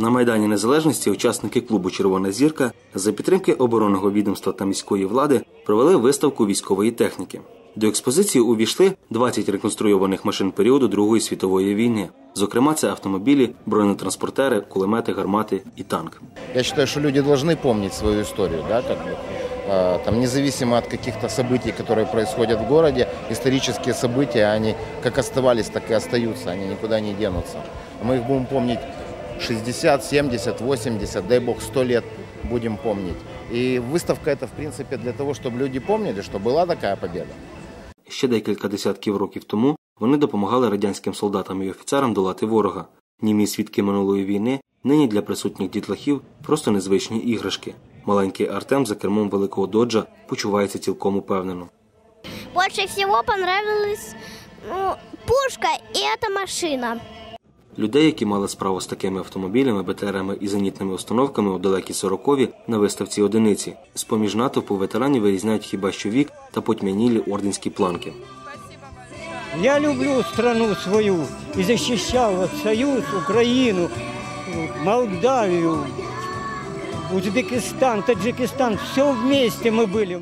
На Майдані Незалежності учасники клубу Червона зірка за підтримки оборонного відомства та міської влади провели виставку військової техніки. До експозиції увійшли 20 реконструйованих машин періоду Другої світової війни. Зокрема, це автомобілі, бронетранспортери, кулемети, гармати і танк. Я считаю, что люди должны помнить свою историю, да, как бы. А, Там, независимо от каких-то событий, которые происходят в городе, исторические события, они как оставались, так и остаются, они никуда не денутся. Мы их будем помнить 60, 70, 80, дай бог 100 лет будем помнить. И выставка это, в принципе, для того, чтобы люди помнили, что была такая победа. Ще декілька десятків років тому вони допомагали радянським солдатам і офіцерам долати ворога. Німі свідки минулої війни нині для присутніх дітлахів просто незвичні іграшки. Маленький Артем за кермом великого доджа почувається цілком упевнено. Больше всего понравилась ну, пушка и эта машина. Людей, які мали справу з такими автомобілями, БТРами і зенітними установками у далекій сорокові на виставці одиниці. З поміж натовпу ветеранів вирізняють хіба що вік та потьмянілі орденські планки. Я люблю страну свою и защищал вот Союз, Украину, Молдавию, Узбекистан, Таджикистан. Все вместе мы были.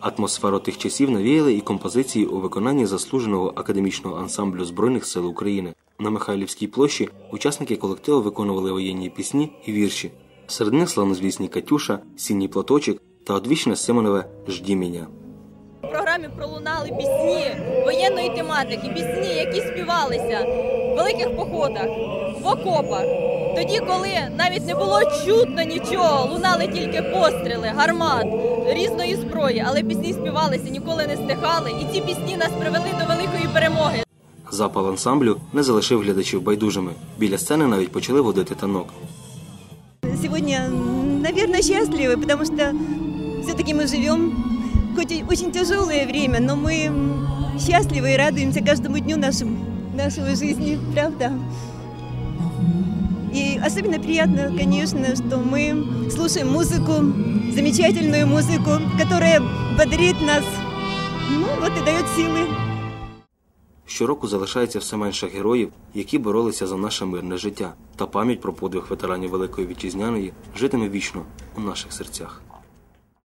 Атмосферу тих часів навіяли і композиції у виконанні заслуженого академічного ансамблю Збройних сил України. На Михайлівській площі учасники колективу виконували воєнні пісні і вірші. Серед них славнозвісні Катюша, Сіній платочок та одвічне Симонове Жді мене. В програмі пролунали пісні воєнної тематики, пісні, які співалися в великих походах, в окопах. Тоді, коли навіть не було чутно нічого, лунали тільки постріли, гармат, різної зброї, але пісні співалися, ніколи не стихали. І ці пісні нас привели до великої перемоги. Запал ансамблю не залишив глядачів байдужими. Біля сцени навіть почали водити танок. Сегодня, наверное, счастливы, потому что все-таки мы живем, хоть и очень тяжелое время, но мы счастливы и радуемся каждому дню нашему, нашей жизни, правда. И особенно приятно, конечно, что мы слушаем музыку, замечательную музыку, которая бодрит нас, ну вот и дает силы. Щороку залишається все менше героїв, які боролися за наше мирне життя, та пам'ять про подвиг ветеранів Великої Вітчизняної житиме вічно у наших серцях.